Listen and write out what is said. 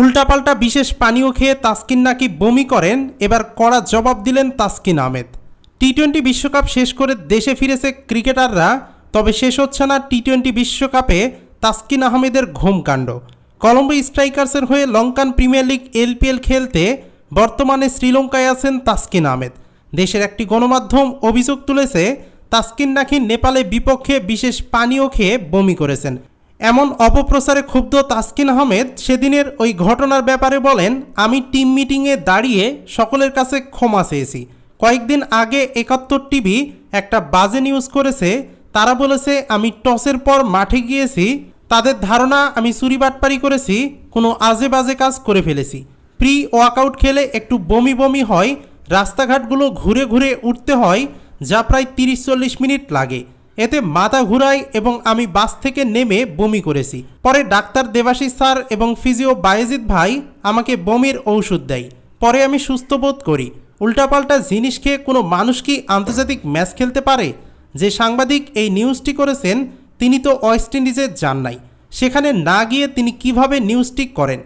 উল্টাপাল্টা বিশেষ পানীয় খেয়ে তাসকিন নাকি বমি করেন, এবার কড়া জবাব দিলেন তাসকিন আহমেদ। টি টোয়েন্টি বিশ্বকাপ শেষ করে দেশে ফিরেছে ক্রিকেটাররা, তবে শেষ হচ্ছে না টি টোয়েন্টি বিশ্বকাপে তাসকিন আহমেদের ঘুমকাণ্ড। কলম্বো স্ট্রাইকার্সের হয়ে লঙ্কান প্রিমিয়ার লিগ এলপিএল খেলতে বর্তমানে শ্রীলঙ্কায় আছেন তাসকিন আহমেদ। দেশের একটি গণমাধ্যম অভিযোগ তুলেছে, তাসকিন নাকি নেপালে বিপক্ষে বিশেষ পানীয় খেয়ে বমি করেছেন। এমন অপপ্রচারে ক্ষুব্ধ তাসকিন আহমেদ সেদিনের ওই ঘটনার ব্যাপারে বলেন, আমি টিম মিটিংয়ে দাঁড়িয়ে সকলের কাছে ক্ষমা চেয়েছি। কয়েকদিন আগে একাত্তর টিভি একটা বাজে নিউজ করেছে। তারা বলেছে, আমি টসের পর মাঠে গিয়েছি। তাদের ধারণা, আমি চুরি চুরিবাটপারি করেছি। কোনো আজে বাজে কাজ করে ফেলেছি। প্রি ওয়ার্কআউট খেলে একটু বমি বমি হয়। রাস্তাঘাটগুলো ঘুরে ঘুরে উঠতে হয়, যা প্রায় তিরিশ চল্লিশ মিনিট লাগে। এতে মাথা ঘুরায় এবং আমি বাস থেকে নেমে বমি করেছি। পরে ডাক্তার দেবাশিস স্যার এবং ফিজিও বায়েজিৎ ভাই আমাকে বমির ঔষধ দেয়। পরে আমি সুস্থ বোধ করি। উল্টাপাল্টা জিনিস খেয়ে কোনো মানুষ কি আন্তর্জাতিক ম্যাচ খেলতে পারে? যে সাংবাদিক এই নিউজটি করেছেন, তিনি তো ওয়েস্ট ইন্ডিজে যান নাই। সেখানে না গিয়ে তিনি কীভাবে নিউজটি করেন?